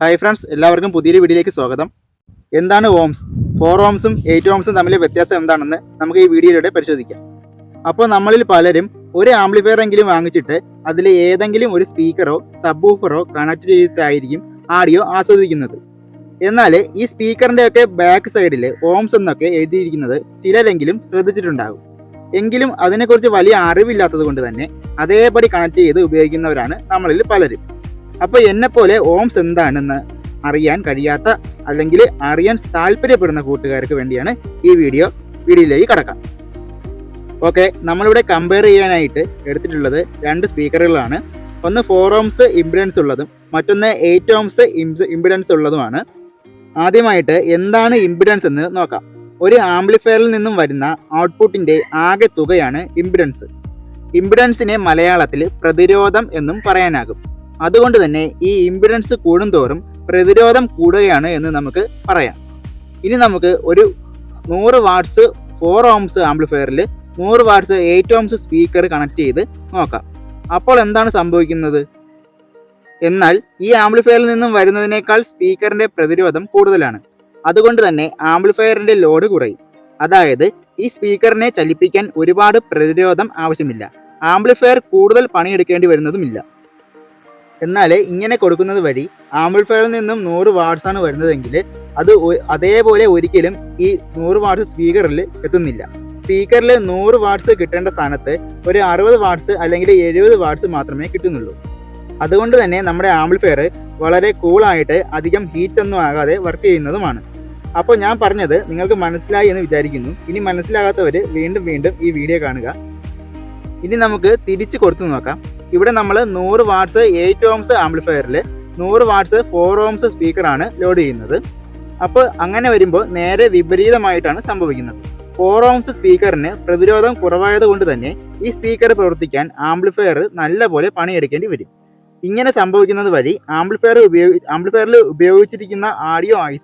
Hi friends എല്ലാവർക്കും പുതിയൊരു വീഡിയോയിലേക്ക് സ്വാഗതം. എന്താണ് ഓംസ്? ഫോർ ഓംസും എയ്റ്റ് ഓംസും തമ്മിലെ വ്യത്യാസം എന്താണെന്ന് നമുക്ക് ഈ വീഡിയോയിലൂടെ പരിശോധിക്കാം. അപ്പോൾ നമ്മളിൽ പലരും ഒരു ആംപ്ലിഫയർ എങ്കിലും വാങ്ങിച്ചിട്ട് അതിൽ ഏതെങ്കിലും ഒരു സ്പീക്കറോ സബ് ഊഫറോ കണക്ട് ചെയ്തിട്ടായിരിക്കും ആഡിയോ ആസ്വദിക്കുന്നത്. എന്നാൽ ഈ സ്പീക്കറിന്റെ ഒക്കെ ബാക്ക് സൈഡിൽ ഓംസ് എന്നൊക്കെ എഴുതിയിരിക്കുന്നത് ചിലരെങ്കിലും ശ്രദ്ധിച്ചിട്ടുണ്ടാകും. എങ്കിലും അതിനെക്കുറിച്ച് വലിയ അറിവില്ലാത്തത് കൊണ്ട് തന്നെ അതേപടി കണക്ട് ചെയ്ത് ഉപയോഗിക്കുന്നവരാണ് നമ്മളിൽ പലരും. അപ്പോൾ എന്നെപ്പോലെ ഓംസ് എന്താണെന്ന് അറിയാൻ കഴിയാത്ത അല്ലെങ്കിൽ അറിയാൻ താല്പര്യപ്പെടുന്ന കൂട്ടുകാർക്ക് വേണ്ടിയാണ് ഈ വീഡിയോ വീഡിയോയിലേക്ക് കടക്കാം. ഓക്കെ നമ്മളിവിടെ കമ്പയർ ചെയ്യാനായിട്ട് എടുത്തിട്ടുള്ളത് രണ്ട് സ്പീക്കറുകളാണ് ഒന്ന് ഫോർ ഓംസ് ഇമ്പിഡൻസ് ഉള്ളതും മറ്റൊന്ന് എയ്റ്റ് ഓംസ് ഇമ്പിഡൻസ് ഉള്ളതുമാണ്. ആദ്യമായിട്ട് എന്താണ് ഇമ്പിഡൻസ് എന്ന് നോക്കാം. ഒരു ആംപ്ലിഫയറിൽ നിന്നും വരുന്ന ഔട്ട്പുട്ടിന്റെ ആകെ തുകയാണ് ഇമ്പിഡൻസ് ഇമ്പിഡൻസിനെ മലയാളത്തിൽ പ്രതിരോധം എന്നും പറയാനാകും. അതുകൊണ്ട് തന്നെ ഈ ഇമ്പിഡൻസ് കൂടുന്തോറും പ്രതിരോധം കൂടുകയാണ് എന്ന് നമുക്ക് പറയാം. ഇനി നമുക്ക് ഒരു നൂറ് വാട്ട്സ് ഫോർ ഓംസ് ആംപ്ലിഫയറിൽ നൂറ് watts eight ohms speaker connect ചെയ്ത് നോക്കാം. അപ്പോൾ എന്താണ് സംഭവിക്കുന്നത്? എന്നാൽ ഈ ആംപ്ലിഫയറിൽ നിന്നും വരുന്നതിനേക്കാൾ സ്പീക്കറിന്റെ പ്രതിരോധം കൂടുതലാണ്. അതുകൊണ്ട് തന്നെ ആംപ്ലിഫയറിന്റെ ലോഡ് കുറയും. അതായത് ഈ സ്പീക്കറിനെ ചലിപ്പിക്കാൻ ഒരുപാട് പ്രതിരോധം ആവശ്യമില്ല. ആംപ്ലിഫയർ കൂടുതൽ പണിയെടുക്കേണ്ടി വരുന്നതുമില്ല. എന്നാൽ ഇങ്ങനെ കൊടുക്കുന്നത് വഴി ആംബിൾഫയറിൽ നിന്നും നൂറ് വാർഡ്സ് ആണ് വരുന്നതെങ്കിൽ അത് അതേപോലെ ഒരിക്കലും ഈ നൂറ് വാട്ട്സ് സ്പീക്കറിൽ എത്തുന്നില്ല. സ്പീക്കറിൽ നൂറ് വാർഡ്സ് കിട്ടേണ്ട സ്ഥാനത്ത് ഒരു അറുപത് വാർഡ്സ് അല്ലെങ്കിൽ എഴുപത് വാർഡ്സ് മാത്രമേ കിട്ടുന്നുള്ളൂ. അതുകൊണ്ട് തന്നെ നമ്മുടെ ആംപ്ലിഫയർ വളരെ കൂളായിട്ട് അധികം ഹീറ്റ് ഒന്നും ആകാതെ വർക്ക് ചെയ്യുന്നതുമാണ്. അപ്പോൾ ഞാൻ പറഞ്ഞത് നിങ്ങൾക്ക് മനസ്സിലായി എന്ന് വിചാരിക്കുന്നു. ഇനി മനസ്സിലാകാത്തവർ വീണ്ടും വീണ്ടും ഈ വീഡിയോ കാണുക. ഇനി നമുക്ക് തിരിച്ച് കൊടുത്തു നോക്കാം. ഇവിടെ നമ്മൾ നൂറ് വാട്ട്സ് എയ്റ്റ് ഓംസ് ആംപ്ലിഫയറിൽ നൂറ് വാട്ട്സ് ഫോർ ഓംസ് സ്പീക്കറാണ് ലോഡ് ചെയ്യുന്നത്. അപ്പോൾ അങ്ങനെ വരുമ്പോൾ നേരെ വിപരീതമായിട്ടാണ് സംഭവിക്കുന്നത്. ഫോർ ഓംസ് സ്പീക്കറിന് പ്രതിരോധം കുറവായതുകൊണ്ട് തന്നെ ഈ സ്പീക്കർ പ്രവർത്തിക്കാൻ ആംപ്ലിഫയർ നല്ലപോലെ പണിയെടുക്കേണ്ടി വരും. ഇങ്ങനെ സംഭവിക്കുന്നത് വഴി ആംപ്ലിഫയർ ഉപയോഗി ആംപ്ലിഫയറിൽ ഉപയോഗിച്ചിരിക്കുന്ന ആഡിയോ ഐ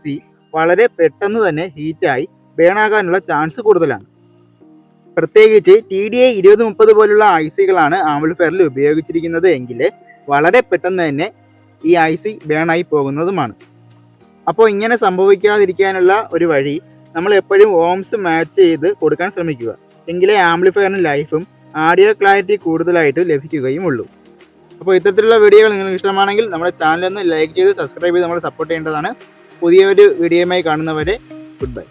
വളരെ പെട്ടെന്ന് തന്നെ ഹീറ്റായി ബേണാകാനുള്ള ചാൻസ് കൂടുതലാണ്. പ്രത്യേകിച്ച് ടി ഡി എ ഇരുപത് മുപ്പത് പോലുള്ള ഐ സികളാണ് ആംപ്ലിഫയറിൽ ഉപയോഗിച്ചിരിക്കുന്നത് എങ്കിൽ വളരെ പെട്ടെന്ന് തന്നെ ഈ ഐ സി ബേണായി പോകുന്നതുമാണ്. അപ്പോൾ ഇങ്ങനെ സംഭവിക്കാതിരിക്കാനുള്ള ഒരു വഴി നമ്മൾ എപ്പോഴും ഓംസ് മാച്ച് ചെയ്ത് കൊടുക്കാൻ ശ്രമിക്കുക. എങ്കിലേ ആംപ്ലിഫയറിന് ലൈഫും ആഡിയോ ക്ലാരിറ്റി കൂടുതലായിട്ട് ലഭിക്കുകയും ഉള്ളൂ. അപ്പോൾ ഇത്തരത്തിലുള്ള വീഡിയോകൾ നിങ്ങൾക്ക് ഇഷ്ടമാണെങ്കിൽ നമ്മുടെ ചാനലൊന്ന് ലൈക്ക് ചെയ്ത് സബ്സ്ക്രൈബ് ചെയ്ത് നമ്മൾ സപ്പോർട്ട് ചെയ്യേണ്ടതാണ്. പുതിയൊരു വീഡിയോയുമായി കാണുന്നവരെ ഗുഡ് ബൈ.